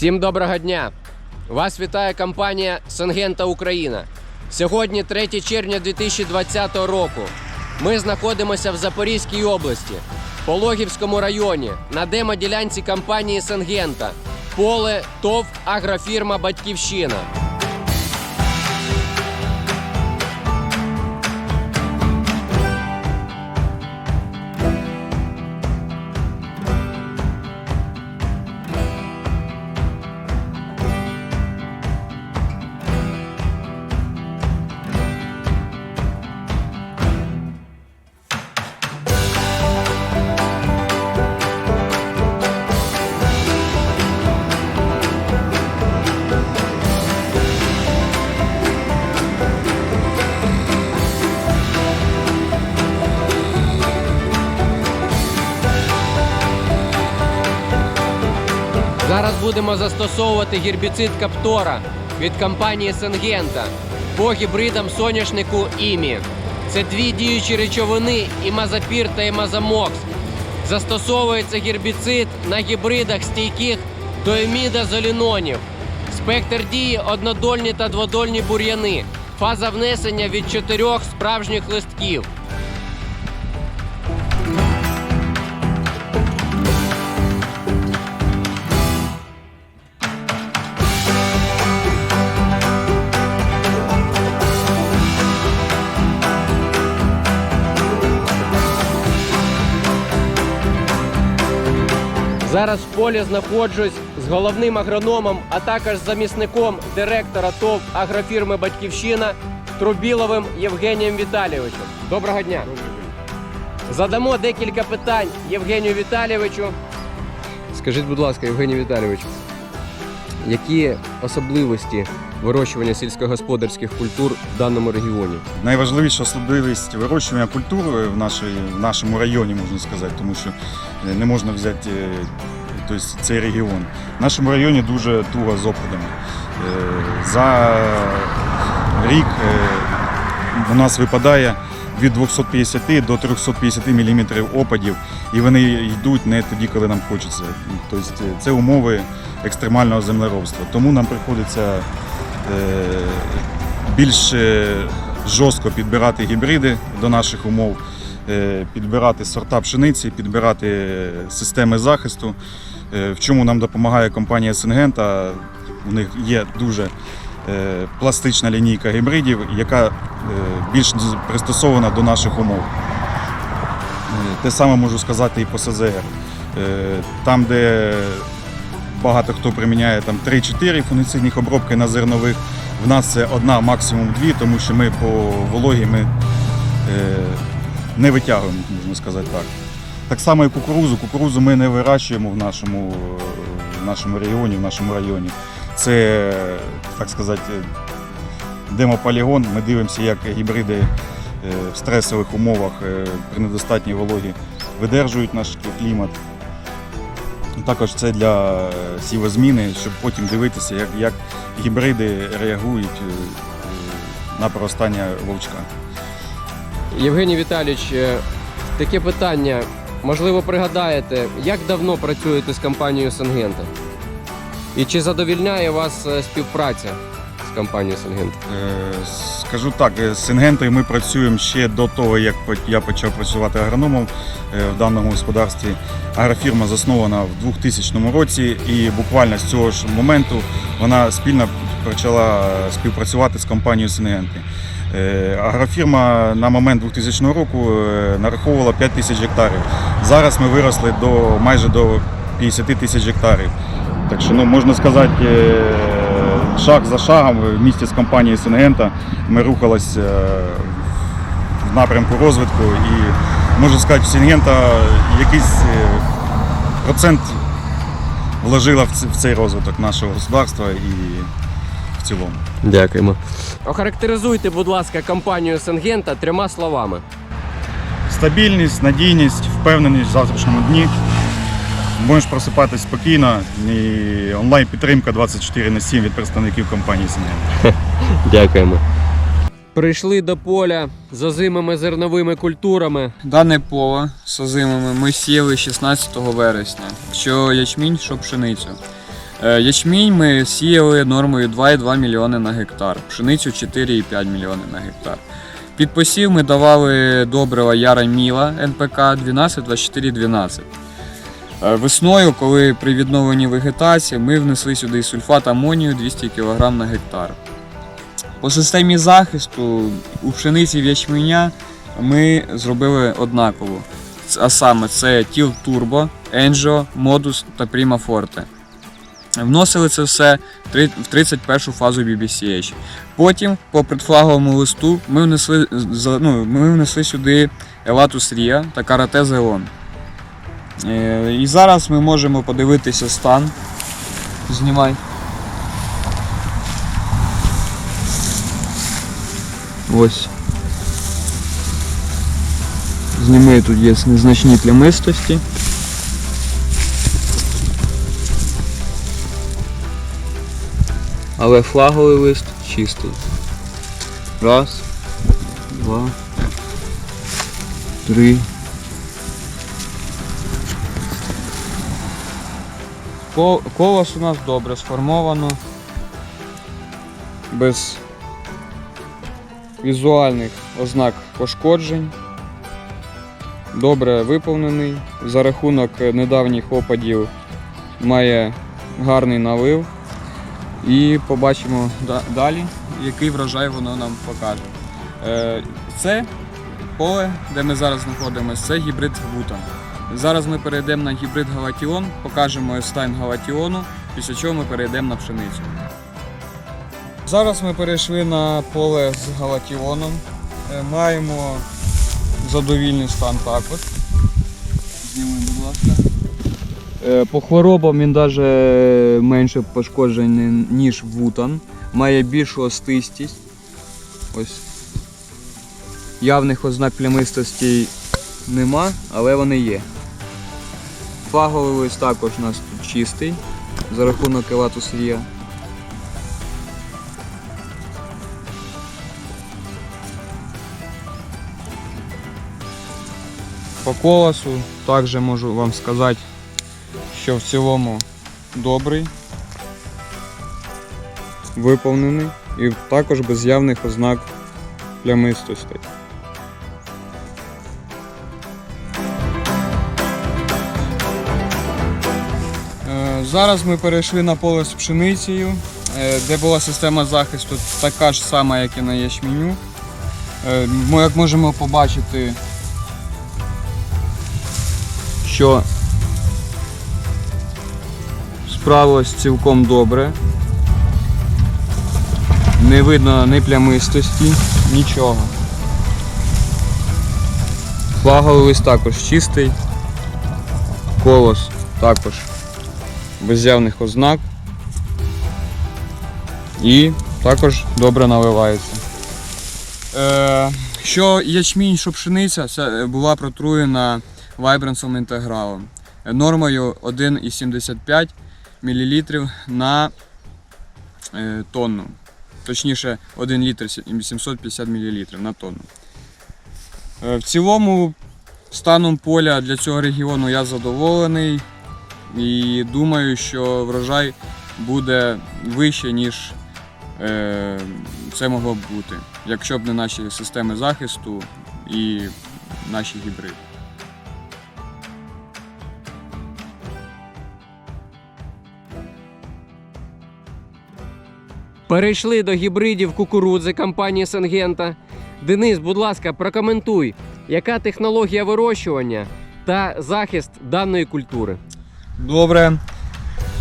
Всім доброго дня! Вас вітає компанія Сангента Україна. Сьогодні 3 червня 2020 року. Ми знаходимося в Запорізькій області, Пологівському районі, на демоділянці компанії Сангента. Поле ТОВ Агрофірма Батьківщина. Будемо застосовувати гербіцид Каптора від компанії Сангента по гібридам соняшнику імі. Це дві діючі речовини імазапір та імазамокс. Застосовується гербіцид на гібридах стійких до емідазолінонів. Спектр дії однодольні та дводольні бур'яни. Фаза внесення від чотирьох справжніх листків. Зараз в полі знаходжусь з головним агрономом, а також замісником директора ТОВ агрофірми Батьківщина Трубіловим Євгенієм Віталійовичем. Доброго дня. Задамо декілька питань Євгенію Віталійовичу. Скажіть, будь ласка, Євгеній Віталійович, які особливості вирощування сільськогосподарських культур в даному регіоні? Найважливіша особливість вирощування культури в, нашій, в нашому районі, можна сказати, тому що е, не можна взяти тобто, цей регіон. В нашому районі дуже туго з опадами. Е, За рік у нас випадає від 250 до 350 мм опадів, і вони йдуть не тоді, коли нам хочеться. Тобто це умови екстремального землеробства. Тому нам приходиться більш е, жорстко підбирати гібриди до наших умов, е, підбирати сорта пшениці, підбирати е, системи захисту. Е, В чому нам допомагає компанія Сингента. У них є дуже е, пластична лінійка гібридів, яка е, більш пристосована до наших умов. Е, Те саме можу сказати і по СЗР. Е, Там, де багато хто приміняє там 3-4 фунгіцидних обробки на зернових, в нас це одна, максимум дві, тому що ми по вологі ми, е, не витягуємо, можна сказати так. Так само і кукурузу. Кукурузу ми не вирощуємо в нашому, в нашому регіоні, в нашому районі. Це, так сказати, демополігон. Ми дивимося, як гібриди е, в стресових умовах е, при недостатній вологі видержують наш клімат. Також це для е, сівозміни, щоб потім дивитися, як, як гібриди реагують е, на проростання вовчка. Євгеній Віталійович, е, таке питання. Можливо, пригадаєте, як давно працюєте з компанією Сангента? І чи задовільняє вас співпраця з компанією Сангента? Е, Скажу так, е, з Сингентою ми працюємо ще до того, як я почав працювати агрономом е, в даному господарстві. Агрофірма заснована в 2000 році, і буквально з цього ж моменту вона спільно почала співпрацювати з компанією Сингенти. Агрофірма на момент 2000 року нараховувала 5 тисяч гектарів. Зараз ми виросли до майже до 50 тисяч гектарів. Так що ну, можна сказати, шаг за шагом в місті з компанією Сингента ми рухались е, в напрямку розвитку і можу сказати, Сингента якийсь е, процент вложила в цей розвиток нашого господарства і в цілому. Дякуємо. Охарактеризуйте, будь ласка, компанію Сангента трьома словами. Стабільність, надійність, впевненість в завтрашньому дні. Можеш просипатись спокійно і онлайн-підтримка 24 на 7 від представників компанії Сингента. Дякуємо. Прийшли до поля з озимими зерновими культурами. Дане поле з озимими ми сіяли 16 вересня, що ячмінь, що пшеницю. Е, Ячмінь ми сіяли нормою 2,2 мільйони на гектар, пшеницю 4,5 мільйони на гектар. Під посів ми давали добрива Яра Міла НПК 12, 24, 12. Е, Весною, коли при відновленні вегетації, ми внесли сюди сульфат амонію 200 кг на гектар. По системі захисту у пшениці в ячменя ми зробили однаково. А саме це Тіл Turbo, Angio, Modus та Prima Forte. Вносили це все в 31 фазу BBCH. Потім, по предфлаговому листу, ми внесли, ну, ми внесли сюди Elatus Ria та Karate Zeon. Е, І зараз ми можемо подивитися стан. Знімай. Ось. Зніми тут є незначні плямистості. Але флаговий лист чистий. Раз, два, три. Колос у нас добре сформовано. Без візуальних ознак пошкоджень. Добре виповнений. За рахунок недавніх опадів має гарний налив. І побачимо далі, який врожай воно нам покаже. Е, Це поле, де ми зараз знаходимося, це гібрид Вутан. Зараз ми перейдемо на гібрид Галатіон, покажемо стан Галатіону, після чого ми перейдемо на пшеницю. Зараз ми перейшли на поле з Галатіоном. Е, Маємо задовільний стан також. Зніми, будь ласка. Е, По хворобам він навіть менше пошкоджений, ніж вутан. Має більшу остистість. Ось. Явних ознак плямистості нема, але вони є. Фаговий лист також у нас тут чистий за рахунок елатус рія. По колосу також можу вам сказати, що в цілому добрий, виповнений і також без явних ознак плямистостей. Зараз ми перейшли на поле з пшеницею, е, де була система захисту така ж сама, як і на ячменю. Е, Ми, як можемо побачити, що справилось цілком добре. Не видно ні плямистості, нічого. Флаговий лист також чистий. Колос також без явних ознак. І також добре наливається. Е, що ячмінь, що пшениця, була протруєна вайбрансом інтегралом. Нормою 1,75 мл на е, тонну. Точніше, 1 літр 750 мл на тонну. В цілому, станом поля для цього регіону я задоволений і думаю, що врожай буде вище, ніж е, це могло б бути, якщо б не наші системи захисту і наші гібриди. Перейшли до гібридів кукурудзи компанії Сенгента. Денис, будь ласка, прокоментуй, яка технологія вирощування та захист даної культури. Добре.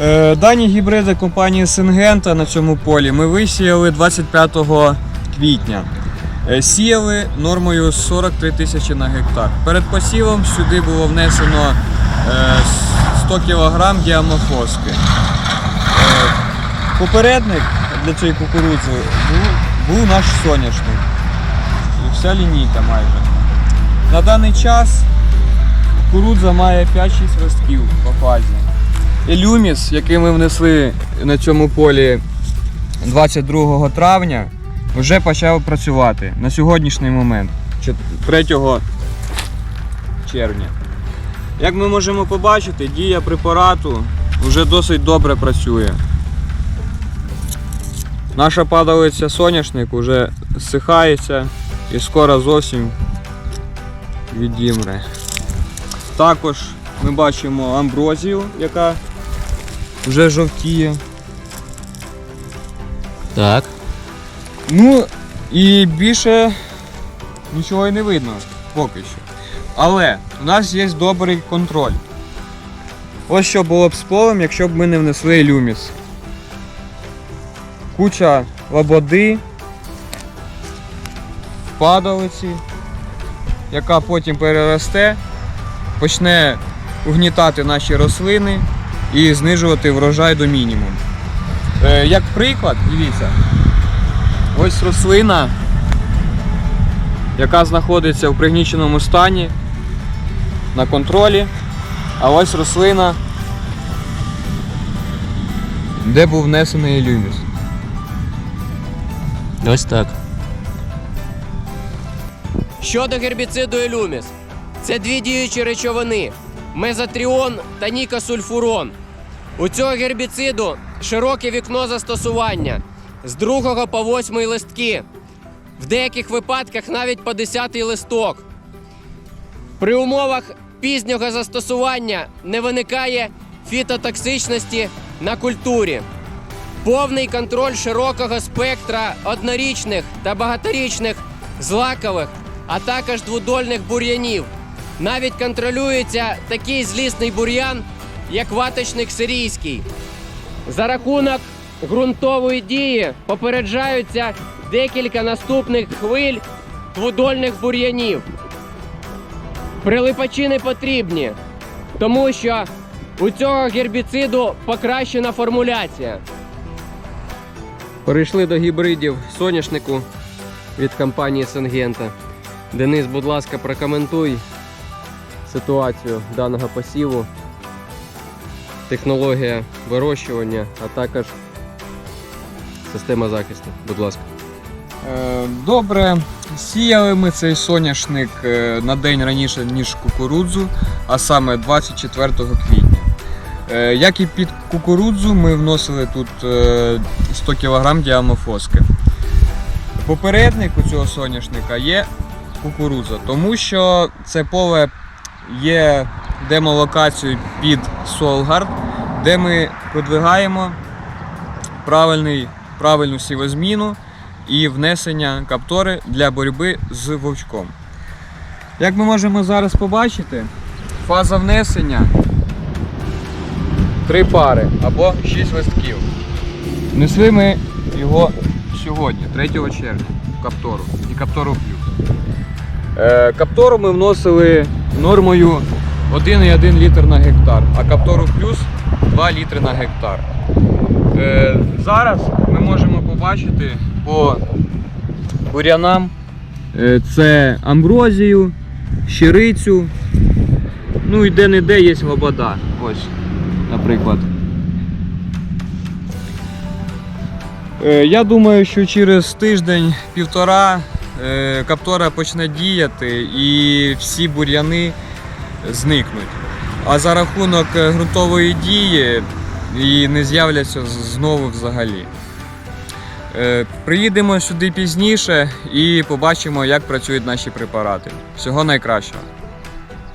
Е, дані гібриди компанії Сингента на цьому полі ми висіяли 25 квітня. Е, Сіяли нормою 43 тисячі на гектар. Перед посівом сюди було внесено е, 100 кг діамофоски. Е, Попередник для цієї кукурудзи був, був наш соняшник. Вся лінійка майже. На даний час кукурудза має 5-6 ростків по фазі. Ілюміс, який ми внесли на цьому полі 22 травня, вже почав працювати на сьогоднішній момент, 3 червня. Як ми можемо побачити, дія препарату вже досить добре працює. Наша падалиця соняшник вже зсихається і скоро зовсім відімре. Також ми бачимо амброзію, яка вже жовтіє. Так. Ну і більше нічого і не видно поки що. Але у нас є добрий контроль. Ось що було б з полем, якщо б ми не внесли люміс. Куча лободи, падалиці, яка потім переросте, почне угнітати наші рослини і знижувати врожай до мінімуму. Е, як приклад, дивіться, Ось рослина, яка знаходиться в пригніченому стані на контролі. А ось рослина, де був внесений люміс. Ось так. Щодо гербіциду Елюміс. Це дві діючі речовини: мезотріон та нікосульфурон. У цього гербіциду широке вікно застосування з 2 по 8 листки. В деяких випадках навіть по 10 листок. При умовах пізнього застосування не виникає фітотоксичності на культурі. Повний контроль широкого спектра однорічних та багаторічних злакових, а також двудольних бур'янів. Навіть контролюється такий злісний бур'ян, як ваточник сирійський. За рахунок ґрунтової дії попереджаються декілька наступних хвиль двудольних бур'янів. Прилипачі не потрібні, тому що у цього гербіциду покращена формуляція. Перейшли до гібридів соняшнику від компанії Сенгента. Денис, будь ласка, прокоментуй ситуацію даного посіву, технологія вирощування, а також система захисту. Будь ласка. Е, Добре, сіяли ми цей соняшник е, на день раніше, ніж кукурудзу, а саме 24 квітня. Е, Як і під кукурудзу, ми вносили тут е, 100 кг діамофоски. Попередник у цього соняшника є кукурудза, тому що це поле є демолокацією під Солгард, де ми продвигаємо правильний, правильну сівозміну і внесення каптори для боротьби з вовчком. Як ми можемо зараз побачити, фаза внесення три пари або шість листків. Внесли ми його сьогодні, 3 червня, каптору і каптору плюс. Е, каптору ми вносили нормою 1,1 літр на гектар, а каптору плюс 2 літри на гектар. Е, зараз ми можемо побачити по бурянам е, це амброзію, щирицю, ну і де-не-де є лобода. Ось, наприклад. Е, Я думаю, що через тиждень-півтора каптора почне діяти і всі бур'яни зникнуть. А за рахунок е, ґрунтової дії і не з'являться знову взагалі. Е, Приїдемо сюди пізніше і побачимо, як працюють наші препарати. Всього найкращого.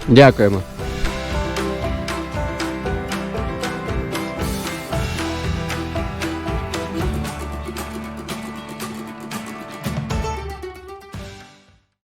Дякуємо.